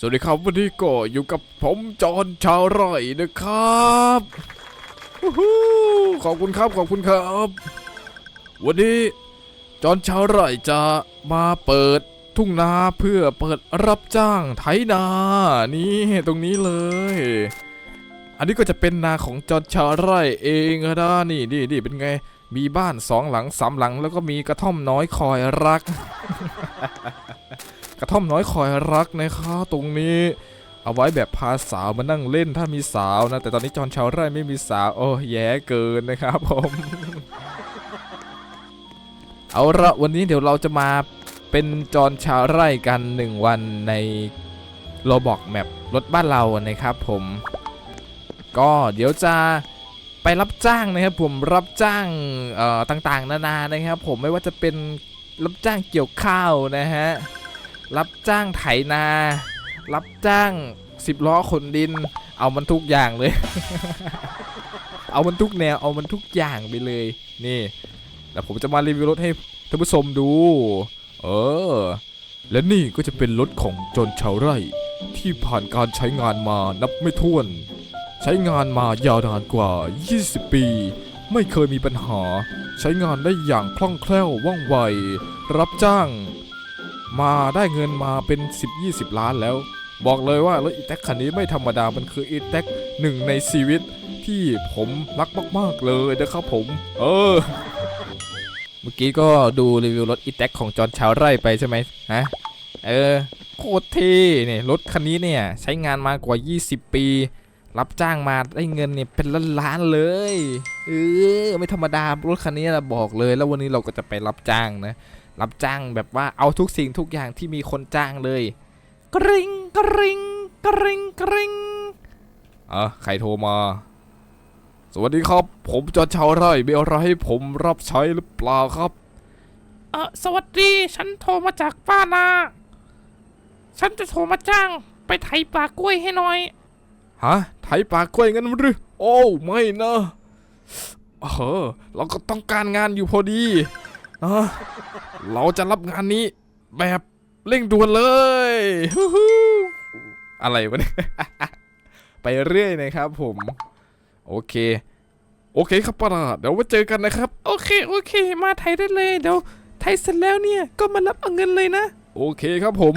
สวัสดีครับวันนี้ก็อยู่กับผมจอนชาวไร่นะครับขอบคุณครับขอบคุณครับ วันนี้จอนชาวไร่จะมาเปิดทุ่งนาเพื่อเปิดรับจ้างไถนานี่ตรงนี้เลย อันนี้ก็จะเป็นนาของจอนชาวไร่เองนะนี่นี่นี่เป็นไงมีบ้านสองหลังสามหลัง แล้วก็มีกระท่อมน้อยคอยรัก กระท่อมน้อยคอยรักนะครับตรงนี้ เอาไว้แบบพาสาวมานั่งเล่นถ้ามีสาวนะ แต่ตอนนี้จอนชาวไร่ไม่มีสาวโอ้แย่เกินนะครับผมเอาละวันนี้เดี๋ยวเราจะมาเป็นจอนชาวไร่กันหนึ่งวันในโรบอกแมปรถบ้านเรานะครับผม ก็เดี๋ยวจะไปรับจ้างนะครับผมรับจ้างต่างๆ นานานะครับ ผมไม่ว่าจะเป็นรับจ้างเกี่ยวข้าวนะฮะ รับจ้างไถนา รับจ้างสิบล้อขนดิน เอามันทุกอย่างเลย เอามันทุกแนว เอามันทุกอย่างไปเลย นี่แต่ผมจะมารีวิวรถให้ท่านผู้ชมดู เออ และนี่ก็จะเป็นรถของจนชาวไร่ ที่ผ่านการใช้งานมานับไม่ถ้วน ใช้งานมายาวนานกว่า 20 ปี ไม่เคยมีปัญหา ใช้งานได้อย่างคล่องแคล่วว่องไว รับจ้าง มาได้เงินมาเป็น 10-20 ล้านแล้ว บอกเลยว่ารถอีแท็กคันนี้ไม่ธรรมดา มันคืออีแท็กหนึ่งในชีวิตที่ผมรักมาก ๆ เลยนะครับผม เออ เมื่อกี้ก็ดูรีวิวรถอีแท็กของจอห์นชาวไร่ไปใช่ไหมฮะ เออ โคตรเท่เนี่ยรถคันนี้เนี่ย ใช้งานมากว่า 20 ปี รับจ้างมาได้เงินเนี่ยเป็นล้านๆเลย เออ ไม่ธรรมดารถคันนี้นะบอกเลย แล้ววันนี้เราก็จะไปรับจ้างนะ รับจ้างแบบว่าเอาทุกสิ่งทุกอย่างที่มีคนจ้างเลยกริงกริงกริงกริงเออใครโทรมา สวัสดีครับ ผมจอห์นชาวไร่มีอะไรให้ผมรับใช้หรือเปล่าครับเออสวัสดี ฉันโทรมาจากป้านา ฉันจะโทรมาจ้างไปไถป่ากล้วยให้หน่อย ฮะไถป่ากล้วยงั้นหรือโอ้ ไม่นะเออเราก็ต้องการงานอยู่พอดีนะ เราจะรับงานนี้แบบเร่งด่วนเลยอะไรวะเนี่ยไปเรื่อยนะครับผม โอเค โอเคครับป้าเดี๋ยวไว้เจอกันนะครับ โอเคโอเค มาไถได้เลยเดี๋ยวไถเสร็จแล้วเนี่ยก็มารับเอาเงินเลยนะ โอเคครับผม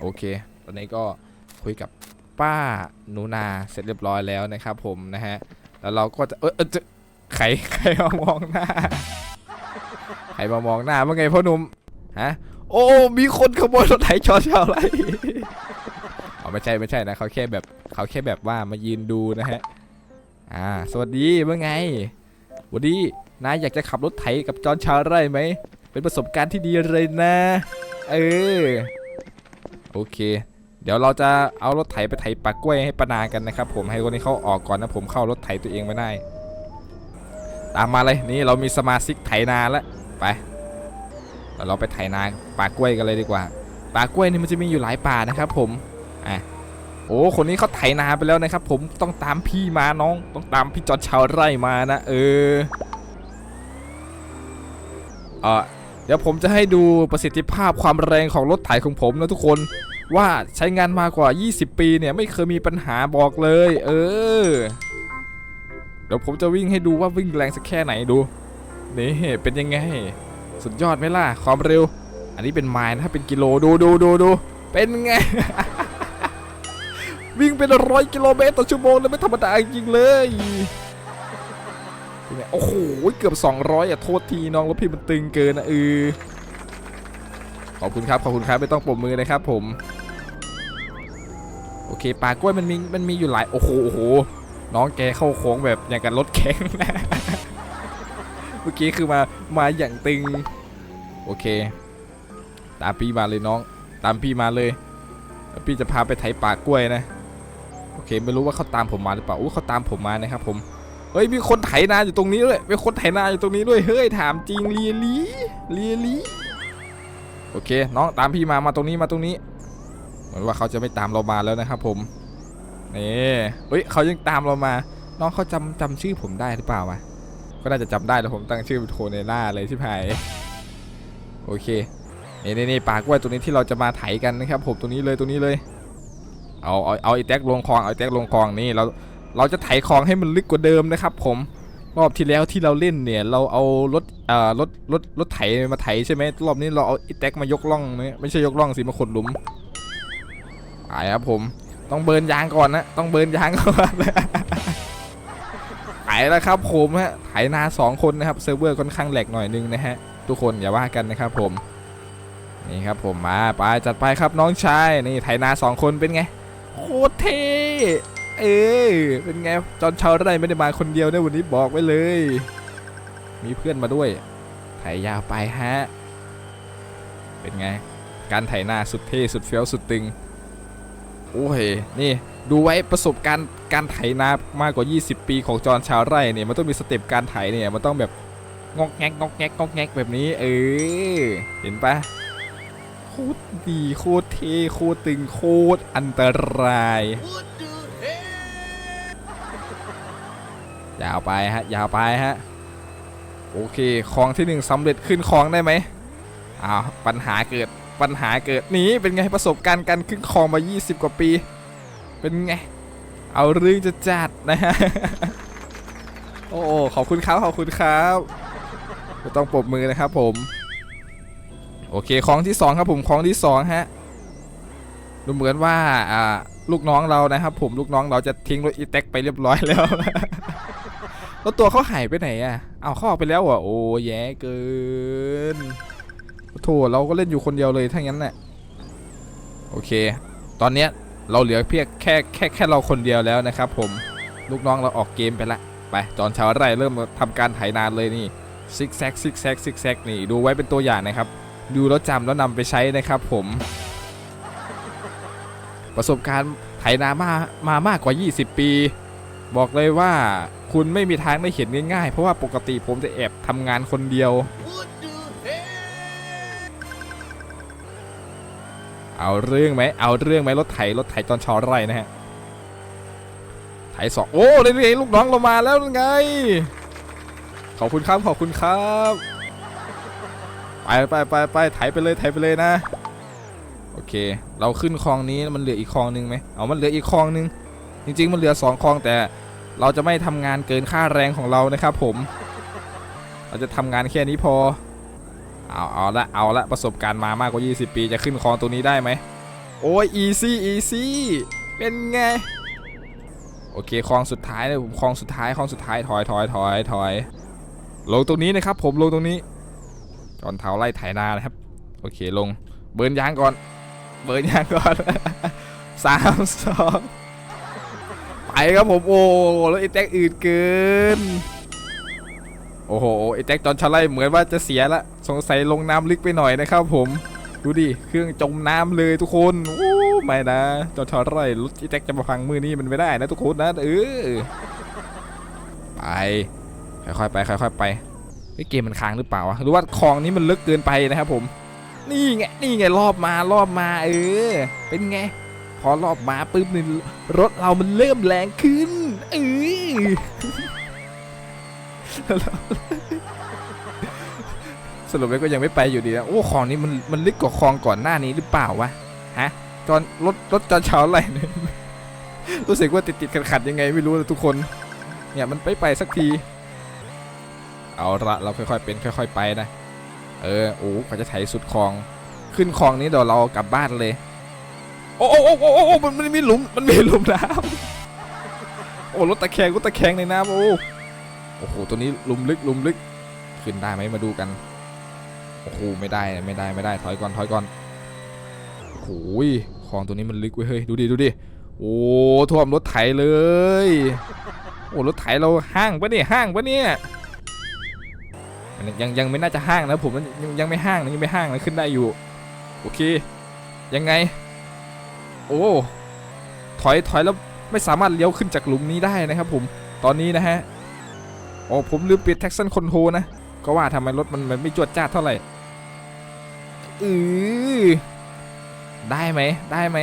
โอเค ตอนนี้ก็คุยกับป้าหนูนาเสร็จเรียบร้อยแล้วนะครับผมนะฮะ แล้วเราก็จะเออเออจะใครใครมามองหน้า รมามองหน้าว่าไงพ่อหนุ่มฮะโอ้มีคนขโมยรถไถชอชาวไรเอไม่ใช่ไม่ใช่นะเขาแค่แบบเขาแค่แบบว่ามายืนดูนะฮะอ่าสวัสดีว่าไงสวัสดีนายอยากจะขับรถไถกับจอนชาวไร่ไหมเป็นประสบการณ์ที่ดีเลยนะ เออโอเค เดี๋ยวเราจะเอารถไถไปไถปากกล้วยให้ปานากันนะครับ ผมให้คนนี้เขาออกก่อนนะผมเข้ารถไถตัวเองไม่ได้ ตามมาเลยนี่เรามีสมาชิกไถนาแล้ว ไปเดี๋ยวเราไปไถนาป่ากล้วยกันเลยดีกว่า ป่ากล้วยนี่มันจะมีอยู่หลายป่านะครับ ผมอะโอ้คนนี้เขาไถนาไปแล้วนะครับ ผมต้องตามพี่มาน้อง ต้องตามพี่จอดชาวไร่มานะเออเออเดี๋ยวผมจะให้ดูประสิทธิภาพความแรงของรถไถของผมนะทุกคนว่าใช้งานมากว่า 20 ปีเนี่ยไม่เคยมีปัญหาบอกเลย เออ เดี๋ยวผมจะวิ่งให้ดูว่าวิ่งแรงสักแค่ไหนดู นี่เป็นยังไง สุดยอดไหมล่ะ ความเร็ว อันนี้เป็นไมล์นะถ้าเป็นกิโลดูดูดูดูเป็นไง วิ่งเป็นร้อยกิโลเมตรต่อชั่วโมงเลยไม่ธรรมดาจริงเลยโอ้โหเกือบ 200 อะ โทษทีน้องรถพี่มันตึงเกินนะเออขอบคุณครับ ขอบคุณครับ ไม่ต้องปรบมือนะครับผม โอเคปลากล้วยมันมีมันมีอยู่หลาย โอ้โหโอ้โห น้องแกเข้าโค้งแบบอย่างกับรถแข็งนะ เมื่อกี้คือมามาอย่างตึง โอเค ตามพี่มาเลยน้อง ตามพี่มาเลยพี่จะพาไปไถป่ากล้วยนะ โอเค ไม่รู้ว่าเขาตามผมมาหรือเปล่าโอ้เขาตามผมมานะครับผมเฮ้ยมีคนไถนาอยู่ตรงนี้ด้วยมีคนไถนาอยู่ตรงนี้ด้วยเฮ้ยถามจริงเลียลีเลียลีโอเค น้องตามพี่มามาตรงนี้มาตรงนี้ เหมือนว่าเขาจะไม่ตามเรามาแล้วนะครับผมนี่เฮ้ยเขายังตามเรามา น้องเขาจำจำชื่อผมได้หรือเปล่าวะ ก็น่าจะจำได้แล้วผมตั้งชื่อเป็นโทในหน้าเลยที่พายโอเคนี่นี่นี่ปากกล้วยตัวนี้ที่เราจะมาไถกันนะครับผมตัวนี้เลยตัวนี้เลยเอาเอาเอาไอ้แท็กลงคลองเอาไอ้แท็กลงคลองนี่เราเราจะไถคลองให้มันลึกกว่าเดิมนะครับ ผมรอบที่แล้วที่เราเล่นเนี่ย เราเอารถเอ่อรถรถรถไถมาไถใช่ไหมรอบนี้เราเอาไอ้แท็กมายกล่องนี่ยไม่ใช่ยกล่องสิมาขุดหลุมไปครับผม ต้องเบิร์นยางก่อนนะต้องเบิร์นยางก่อน ไถแล้วครับผมฮะไถนาสองคนนะครับเซิร์ฟเวอร์ค่อนข้างแหลกหน่อยนึงนะฮะทุกคนอย่าว่ากันนะครับผมนี่ครับผมมาไปจัดไปครับน้องชายนี่ไถนาสองคนเป็นไงโคตรเท่เออเป็นไงจอนชาวไร่ไม่ได้มาคนเดียวนวันนี้บอกไว้เลย มีเพื่อนมาด้วย ไถยาวไปฮะเป็นไง การไถนาสุดเท่สุดเฟี้ยวสุดตึงโอ้ยนี่ ดูไว้ประสบการณ์การไถนามากกว่า 20 ปีของจอนชาวไร่เนี่ยมันต้องมีสเต็ปการไถเนี่ยมันต้องแบบงอกแงกงอกแงกงอกแงกแบบนี้ เออเห็นปะโคตรดีโคตรเท่โคตรตึงโคตรอันตรายยาวไปฮะยาวไปฮะโอเคคลองที่หนึ่งสำเร็จขึ้นคลองได้ไหมอ้าวปัญหาเกิดปัญหาเกิดหนีเป็นไงประสบการณ์การขึ้นคลองมา 20 กว่าปี เป็นไง เอาเรื่องจะจัดนะฮะ โอ้ขอบคุณครับ ขอบคุณครับไม่ต้องปรบมือนะครับผม โอเคคลองที่สองครับผมคลองที่สองฮะ ดูเหมือนว่าอ่าลูกน้องเรานะครับผมลูกน้องเราจะทิ้งรถอีแท็กไปเรียบร้อยแล้วแล้วตัวเขาหายไปไหนอะ เอาเขาออกไปแล้วอะ โอ้แย่เกินโถเราก็เล่นอยู่คนเดียวเลยถ้างั้นน่ะโอเค ตอนเนี้ย เราเหลือเพียงแค่แค่แค่เราคนเดียวแล้วนะครับ ผมลูกน้องเราออกเกมไปละไปจอนชาวไร่เริ่มทำการไถนานเลยนี่ซิกแซกซิกแซกซิกแซกนี่ดูไว้เป็นตัวอย่างนะครับ ดูแล้วจำแล้วนำไปใช้นะครับ ผม ประสบการณ์ไถนามามามากกว่า 20 ปี บอกเลยว่าคุณไม่มีทางได้เห็นง่ายๆ เพราะว่าปกติผมจะแอบทำงานคนเดียว เอาเรื่องไหมเอาเรื่องไหมรถไถรถไถตอนชอไรนะฮะไถสองโอ้เลยนี่ลูกน้องเรามาแล้วไง ขอบคุณครับขอบคุณครับไปไปไปไปไถไปเลยไถไปเลยนะ โอเค เราขึ้นคลองนี้มันเหลืออีกคลองนึงไหมเอามันเหลืออีกคลองนึง จริง ๆ มันเหลือสองคลองแต่เราจะไม่ทำงานเกินค่าแรงของเรานะครับผม เราจะทำงานแค่นี้พอ เอาเอาละเอาละประสบการณ์มามากกว่า 20 ปีจะขึ้นคลองตัวนี้ได้ไหมโอ้ย easy easy เป็นไง โอเคคลองสุดท้ายเลยผมคลองสุดท้ายคลองสุดท้ายถอยถอยถอยถอยลงตรงนี้นะครับ ผมลงตรงนี้จอนเท้าไล่ไถนานะครับ โอเคลง เบิร์นยางก่อน เบิร์นยางก่อนสามสองไปครับผมโอ้แล้วไอ้แจ็คอืดเกิน โอ้โหไอ้แจ็คจอนชาไลเหมือนว่าจะเสียละสงสัยลงน้ำลึกไปหน่อยนะครับผมดูดิเครื่องจมน้ำเลยทุกคนโอ้ไม่นะจอนชาไลรถไอ้แจ็คจะมาพังมือนี่มันไม่ได้นะทุกคนนะเออไปค่อยๆไปค่อยๆไปเฮ้เกมมันค้างหรือเปล่าวะหรือว่าคลองนี้มันลึกเกินไปนะครับผม นี่ไงนี่ไงรอบมารอบมาเออ เป็นไงพอรอบมาปุ๊บนี่รถเรามันเริ่มแรงขึ้นเออ สรุปแล้วก็ยังไม่ไปอยู่ดีนะโอ้คลองนี้มันมันลึกกว่าคลองก่อนหน้านี้หรือเปล่าวะฮะจอนรถรถจอนเช้าอะไรเนี่ยรู้สึกว่าติดติดขัดขัดยังไงไม่รู้เลยทุกคน เนี่ยมันไปไปสักที เอาละเราค่อยๆเป็นค่อย ๆ ไปนะเออโอ้ก็จะไถสุดคลอง ขึ้นคลองนี้เดี๋ยวเรากลับบ้านเลย โอ้โอ้โอ้โอ้โอ้มันมันมีหลุมมันมีหลุมน้ำโอ้รถตะแคงรถตะแคงในน้ำโอ้ โอ้โห ตัวนี้ลุมลึกลุมลึก ขึ้นได้ไหมมาดูกัน โอ้โห ไม่ได้ไม่ได้ไม่ได้ ถอยก่อน ถอยก่อน โอ้โหคลองตัวนี้มันลึกเว้ย เฮ้ย ดูดิ ดูดิ โอ้ท่วมรถไถเลย โอ้รถไถเราห้างปะเนี่ย ห้างปะเนี่ยยังยังไม่น่าจะห้างนะผมยังยังไม่ห้างนะยังไม่ห้างนะขึ้นได้อยู่ โอเค ยังไง โอ้ถอยถอยแล้วไม่สามารถเลี้ยวขึ้นจากหลุมนี้ได้นะครับผมตอนนี้นะฮะ โอ้ผมลืมปิดแท็กซันคอนโทรนะ ก็ว่าทำไมรถมันมันไม่จวดจ้าเท่าไหร่อือได้ไหมได้ไหม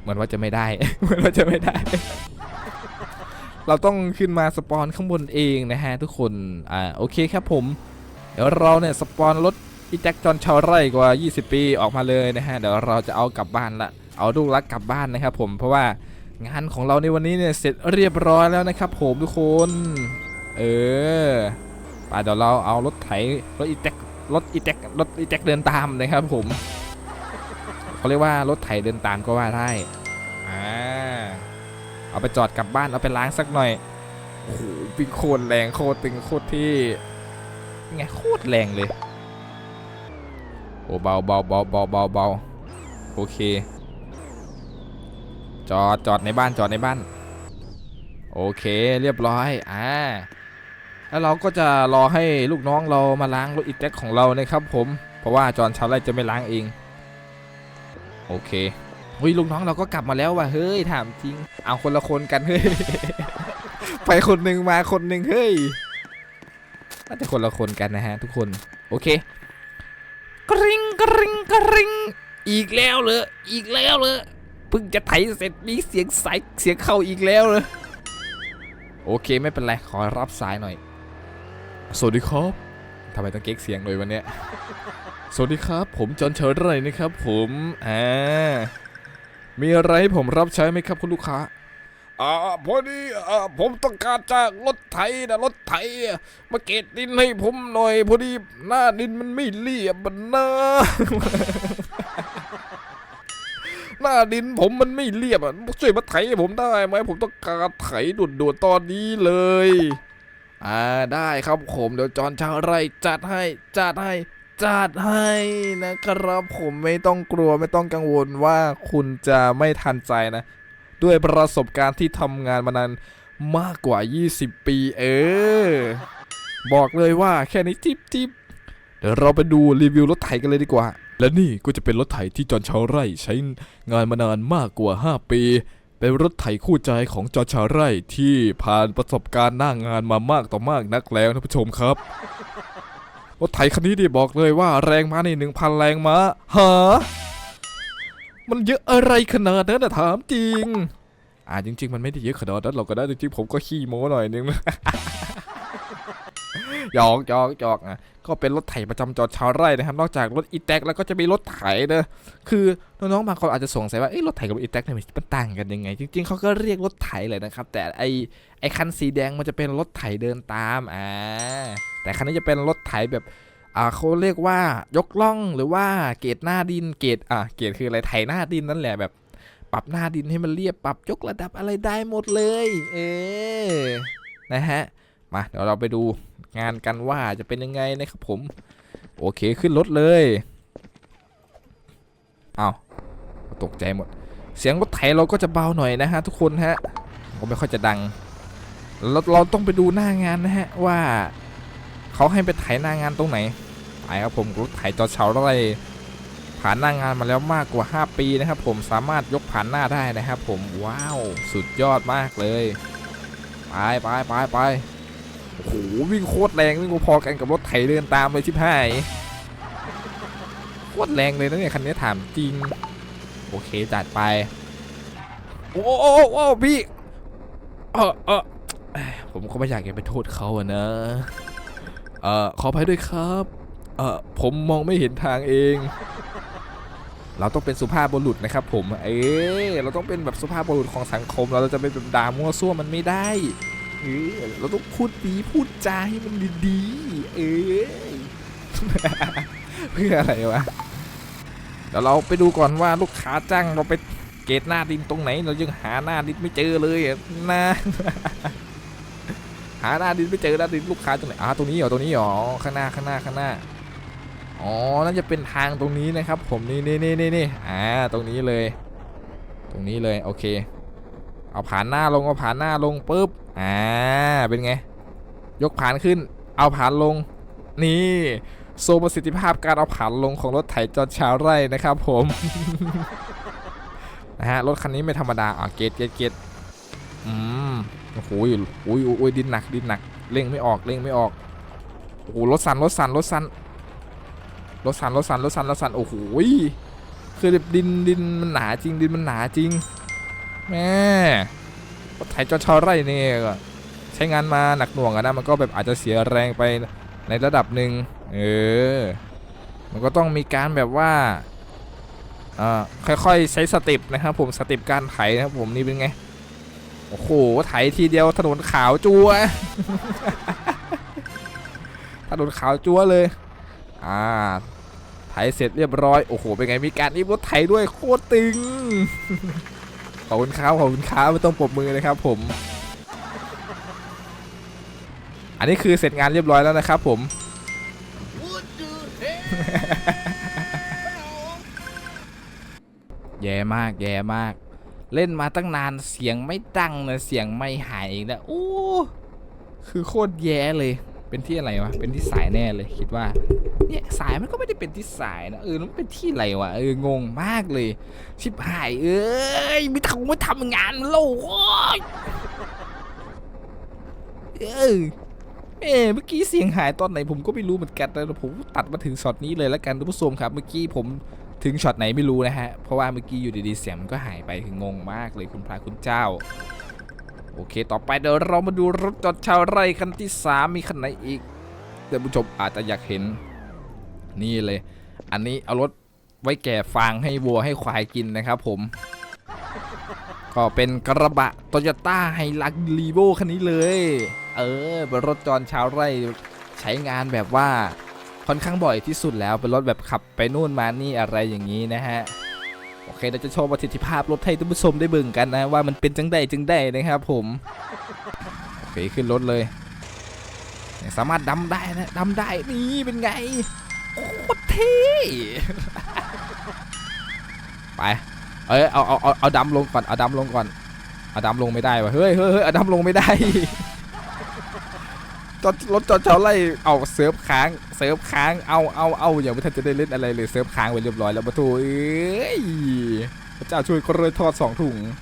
เหมือนว่าจะไม่ได้เหมือนว่าจะไม่ได้ เราต้องขึ้นมาสปอนข้างบนเองนะฮะทุกคนอ่าโอเคครับผม เดี๋ยวเราเนี่ยสปอนรถอีแจ็คจอนชาวไร่กว่า 20 ปีออกมาเลยนะฮะเดี๋ยวเราจะเอากลับบ้านละเอาลูกรักกลับบ้านนะครับผมเพราะว่า งานของเราในวันนี้เนี่ยเสร็จเรียบร้อยแล้วนะครับ ผมทุกคน เออไปเดี๋ยวเราเอารถไถรถอีแจ็ครถอีแจ็ครถอีแจ็คเดินตามนะครับผมเขาเรียกว่ารถไถเดินตามก็ว่าได้อ่าเอาไปจอดกลับบ้านเอาไปล้างสักหน่อยโอ้โหวิ่งโคตรแรงโคตรตึงโคตรที่ไงโคตรแรงเลยโอ้เบาเบาเบาเบาเบาเบาโอเค จอดจอดในบ้านจอดในบ้าน โอเคเรียบร้อยอ่าแล้วเราก็จะรอให้ลูกน้องเรามาล้างรถอีแท็กของเรานะครับผมเพราะว่าจอห์นชาวไรจะไม่ล้างเอง โอเคเฮ้ยลูกน้องเราก็กลับมาแล้วว่ะเฮ้ยถามจริง เอาคนละคนกันเฮ้ยไปคนหนึ่งมาคนหนึ่งเฮ้ยน่าจะคนละคนกันนะฮะทุกคนโอเคกริ๊งกริ๊งกริ๊งอีกแล้วเลยอีกแล้วเลย เพิ่งจะไถเสร็จมีเสียงสายเสียงเข้าอีกแล้วเลยโอเคไม่เป็นไรขอรับสายหน่อย สวัสดีครับทำไมต้องเก๊กเสียงเลยวันเนี้ยสวัสดีครับ ผมจอห์นเชอร์ไรนะครับ ผมอ่ามีอะไรให้ผมรับใช้ไหมครับคุณลูกค้าอ่าพอดีอ่าผมต้องการจากรถไถนะรถไถอะมาเกตดินให้ผมหน่อย พอดีหน้าดินมันไม่เรียบมันนะ หน้าดินผมมันไม่เรียบอะช่วยมาไถผมได้ไหมผมต้องการไถด่วนๆตอนนี้เลย อ่าได้ครับผมเดี๋ยวจอนชาวไร่จัดให้จัดให้จัดให้นะครับผมไม่ต้องกลัวไม่ต้องกังวลว่าคุณจะไม่ทันใจนะ ด้วยประสบการณ์ที่ทำงานมานานมากกว่า 20 ปี เออ บอกเลยว่าแค่นี้จิ๊บจิบเดี๋ยวเราไปดูรีวิวรถไถกันเลยดีกว่า และนี่ก็จะเป็นรถไถที่จอนชาวไร่ใช้งานมานานมากกว่า 5 ปี เป็นรถไถคู่ใจของจอนชาวไร่ที่ผ่านประสบการณ์หน้างานมามากต่อมากนักแล้วท่านผู้ชมครับ รถไถคันนี้ดีบอกเลยว่าแรงม้าในหนึ่งพันแรงม้าฮะมันเยอะอะไรขนาดนั้นนะถามจริง อ่าจริง ๆ มันไม่ได้เยอะขนาดนั้นหรอกก็ได้จริงๆผมก็ขี้โม้หน่อยนึง หยอกหยอกหยอกอะก็เป็นรถไถประจำจอดชาวไร่นะครับ นอกจากรถอีแท็กแล้วก็จะมีรถไถเนอะคือน้องๆบางคนอาจจะสงสัยว่าเอ้รถไถกับรถอีแท็กเนี่ยมันต่างกันยังไง จริงๆเขาก็เรียกรถไถเลยนะครับ แต่ไอไอคันสีแดงมันจะเป็นรถไถเดินตามอ่าแต่คันนี้จะเป็นรถไถแบบอ่าเขาเรียกว่ายกล่องหรือว่าเกรดหน้าดินเกรดอ่าเกรดคืออะไรไถหน้าดินนั่นแหละแบบปรับหน้าดินให้มันเรียบปรับยกระดับอะไรได้หมดเลย เออนะฮะ มาเดี๋ยวเราไปดู งานกันว่าจะเป็นยังไงนะครับผม โอเคขึ้นรถเลยเอาตกใจหมด เสียงรถไถเราก็จะเบาหน่อยนะฮะทุกคนฮะก็ไม่ค่อยจะดังเราเราต้องไปดูหน้างานนะฮะว่าเขาให้ไปไถหน้างานตรงไหนไปครับผมรถไถจอเฉาอะไรผ่านหน้างานมาแล้วมากกว่า 5 ปีนะครับผมสามารถยกผ่านหน้าได้นะครับผมว้าวสุดยอดมากเลย ไปไปไปไป โอ้โหวิ่งโคตรแรงวิ่งพอกันกับรถไถเดินตามเลยชิบหายโคตรแรงเลยนะเนี่ยคันนี้ถามจริง โอเคจัดไป โอ้โอ้โอ้พี่เออเออผมก็ไม่อยากจะไปโทษเขาอะนะ เออขออภัยด้วยครับ เออผมมองไม่เห็นทางเอง เราต้องเป็นสุภาพบุรุษนะครับ ผม เอ้ยเราต้องเป็นแบบสุภาพบุรุษของสังคม เราจะไปแบบด่ามั่วซั่วมันไม่ได้ เออเราต้องพูดดีพูดจาให้มันดีๆเอ้ยเพื่ออะไรวะเดี๋ยวเราไปดูก่อนว่าลูกค้าจ้างเราไปเกตหน้าดินตรงไหน เรายังหาหน้าดินไม่เจอเลยนะหาหน้าดินไม่เจอหน้าดินลูกค้าตรงไหนอ่าตรงนี้เหรอตรงนี้เหรอข้างหน้าข้างหน้าข้างหน้าอ๋อน่าจะเป็นทางตรงนี้นะครับ ผมนี่นี่นี่นี่นี่อ่าตรงนี้เลย ตรงนี้เลยโอเค เอาผ่านหน้าลงเอาผ่านหน้าลงปุ๊บ อ่า เป็นไง ยกผ่านขึ้น เอาผ่านลง นี่โซประสิทธิภาพการเอาผ่านลงของรถไถจอดชาวไร่นะครับผม นะฮะ รถคันนี้ไม่ธรรมดา อะ เกตเกตเกตอืม โอ้โหโอ้ยโอ้ยดินหนัก ดินหนัก เร่งไม่ออก เร่งไม่ออก โอ้โห รถสั่น รถสั่น รถสั่น รถสั่น รถสั่น รถสั่น รถสั่น โอ้โหยคือแบบดินดินมันหนาจริง ดินมันหนาจริง แม่รถ ไถจอชาวไร่เนี่ยก็ใช้งานมาหนักหน่วงอะนะมันก็แบบอาจจะเสียแรงไปในระดับหนึ่งเออมันก็ต้องมีการแบบว่าอ่าค่อยๆใช้สเติปนะครับผมสเติปการไถนะครับผมนี่เป็นไงโอ้โหไถทีเดียวถนนขาวจัวถนนขาวจัวเลย อ่า ไถเสร็จเรียบร้อย โอ้โห เป็นไง มีการอิบรถไถด้วย โคตรตึง อบคุณครับขอบคุณครับไม่ต้องปรบมือเลยครับผม อันนี้คือเสร็จงานเรียบร้อยแล้วนะครับ ผม แย่มากแย่มาก เล่นมาตั้งนานเสียงไม่ดังนะเสียงไม่หายอีกนะโอ้คือโคตรแย่เลย เป็นที่อะไรวะเป็นที่สายแน่เลยคิดว่า เนี่ยสายมันก็ไม่ได้เป็นที่สายนะเออมันเป็นที่อะไรวะเอองงมากเลย ชิบหายเอ้ยไม่ทำไม่ทำงานโลกโอ้เออเอ้เมื่อกี้เสียงหายตอนไหนผมก็ไม่รู้เหมือนกันนะผมตัดมาถึงช็อตนี้เลยแล้วกันทุกผู้ชมครับ เมื่อกี้ผมถึงช็อตไหนไม่รู้นะฮะ เพราะว่าเมื่อกี้อยู่ดีๆเสียงมันก็หายไปคืองงมากเลยคุณพระคุณเจ้า โอเค ต่อไปเดี๋ยวเรามาดูรถจอดชาวไร่คันที่ 3 มีคันไหนอีกท่านผู้ชมอาจจะอยากเห็น นี่เลย อันนี้เอารถไว้แก่ฟางให้วัวให้ควายกินนะครับผม ก็เป็นกระบะโตโยต้าไฮลักลีโวคันนี้เลย เออเป็นรถจอดชาวไร่ใช้งานแบบว่าค่อนข้างบ่อยที่สุดแล้วเป็นรถแบบขับไปนู่นมานี่อะไรอย่างนี้นะฮะโอเคเราจะโชว์ประสิทธิภาพรถให้ท่านผู้ชมได้เบิ่งกันนะ ว่ามันเป็นจังใดจังใดนะครับผมโอเคขึ้นรถเลย สามารถดำได้นะดำได้นี่เป็นไง โคตรเท่ไปเอ้ยเอาเอาเอาเอาดำลงก่อนเอาดำลงก่อนเอาดำลงไม่ได้วะเฮ้ยเฮ้ยเฮ้ยเอาดำลงไม่ได้จอดรถจอดเช้าไล่เอาเซิร์ฟค้างเซิร์ฟค้างเอาเอาเอาอย่างไม่ทันจะได้เล่นอะไรเลยเซิร์ฟค้างไปเรียบร้อยแล้วปะทูเอ้ยพระเจ้าช่วยก็เลยทอดสองถุง